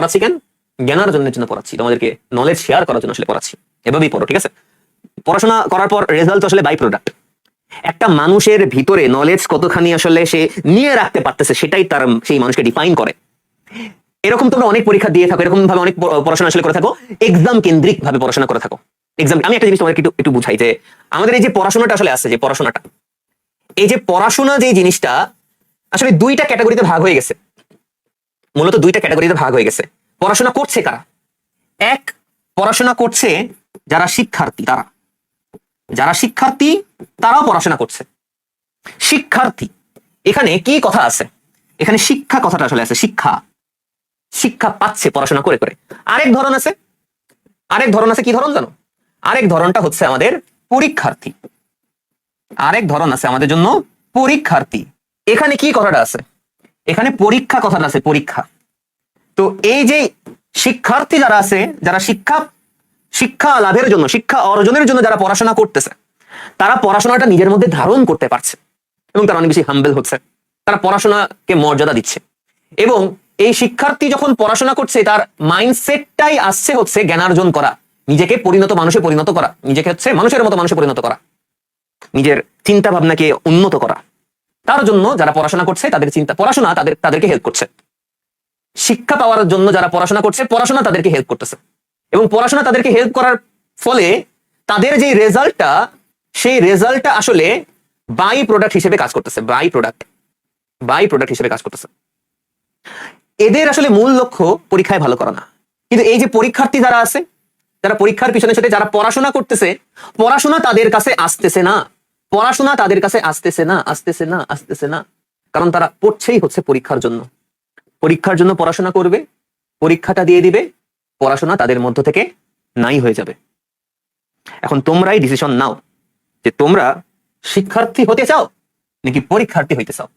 পড়াচ্ছি কেন? জ্ঞানার্জনের জন্য পড়াচ্ছি। তোমাদেরকে নলেজ শেয়ার করার জন্য আসলে পড়াচ্ছি। এভাবেই পড়ো, ঠিক আছে? পড়াশোনা করার পর রেজাল্ট আসলে বাই প্রোডাক্ট একটা মানুষের ভিতরে নলেজ কতখানি আসলে সে নিয়ে রাখতে পারতেছে, সেটাই তার সেই মানুষকে ডিফাইন করে। এরকম তোমরা অনেক পরীক্ষা দিয়ে থাকো, এরকম ভাবে অনেক পড়াশোনা আসলে করে থাকো এক্সাম কেন্দ্রিক ভাবে পড়াশোনা করে থাকো। এক্সাম আমি একটা জিনিস তোমাকে একটু একটু বুঝাই যে, আমাদের এই যে পড়াশোনাটা আসলে আছে, যে পড়াশোনাটা, এই যে পড়াশোনা যে জিনিসটা, আসলে দুইটা ক্যাটাগরিতে ভাগ হয়ে গেছে। মূলত দুইটা ক্যাটাগরিতে ভাগ হয়ে গেছে। পড়াশোনা করছে কারা? এক, পড়াশোনা করছে যারা শিক্ষার্থী, তারা। যারা শিক্ষার্থী, তারাও পড়াশোনা করছে। শিক্ষার্থী। এখানে কি কথা আছে? এখানে শিক্ষা কথাটা আসলে আছে, শিক্ষা। শিক্ষা পাচ্ছে পড়াশোনা করে করে। আরেক ধরন আছে। আরেক ধরন আছে কি ধরন জানো? আরেক ধরনটা হচ্ছে আমাদের পরীক্ষার্থী। আরেক ধরন আছে আমাদের জন্য পরীক্ষার্থী। এখানে কি কথাটা আছে? এখানে পরীক্ষা কথাটা আছে, পরীক্ষা। তো এই যে শিক্ষার্থী যারা আছে, যারা শিক্ষা শিক্ষা লাভের জন্য, শিক্ষা অর্জনের জন্য যারা পড়াশোনা করতেছে, তারা পড়াশোনাটা নিজের মধ্যে ধারণ করতে পারছে এবং তারা অনেক বেশি হাম্বেল হচ্ছে। তারা পড়াশোনাকে মর্যাদা দিচ্ছে। এবং এই শিক্ষার্থী যখন পড়াশোনা করছে, তার মাইন্ডসেটটাই আসছে হচ্ছে জ্ঞানার্জন করা, নিজেকে পরিণত মানুষে পরিণত করা, নিজেকে হচ্ছে মানুষের মতো মানুষে পরিণত করা, নিজের চিন্তা ভাবনাকে উন্নত করা। তার জন্য যারা পড়াশোনা করছে, তাদের চিন্তা, পড়াশোনা তাদের, তাদেরকে হেল্প করছে। শিক্ষা পাওয়ার জন্য যারা পড়াশোনা করছে, পড়াশোনা তাদেরকে হেল্প করতেছে। এবং পড়াশোনা তাদেরকে হেল্প করার ফলে তাদের যে রেজাল্টটা সেই রেজাল্টটা আসলে বাই প্রোডাক্ট হিসেবে কাজ করতেছে বাই প্রোডাক্ট বাই প্রোডাক্ট হিসেবে কাজ করতেছে। এদের আসলে মূল লক্ষ্য পরীক্ষায় ভালো করা না। কিন্তু এই যে পরীক্ষার্থী যারা আছে, যারা পরীক্ষার পিছনে সাথে যারা পড়াশোনা করতেছে, পড়াশোনা তাদের কাছে আসতেছে না। পড়াশোনা তাদের কাছে আসতেছে না আসতেছে না আসতেছে না। কারণ তারা পড়ছেই হচ্ছে পরীক্ষার জন্য। পরীক্ষার জন্য পড়াশোনা করবে, পরীক্ষাটা দিয়ে দিবে, পড়াশোনা তাদের মধ্য থেকে নাই হয়ে যাবে। এখন তোমরাই ডিসিশন নাও যে তোমরা শিক্ষার্থী হতে চাও নাকি পরীক্ষার্থী হইতে চাও।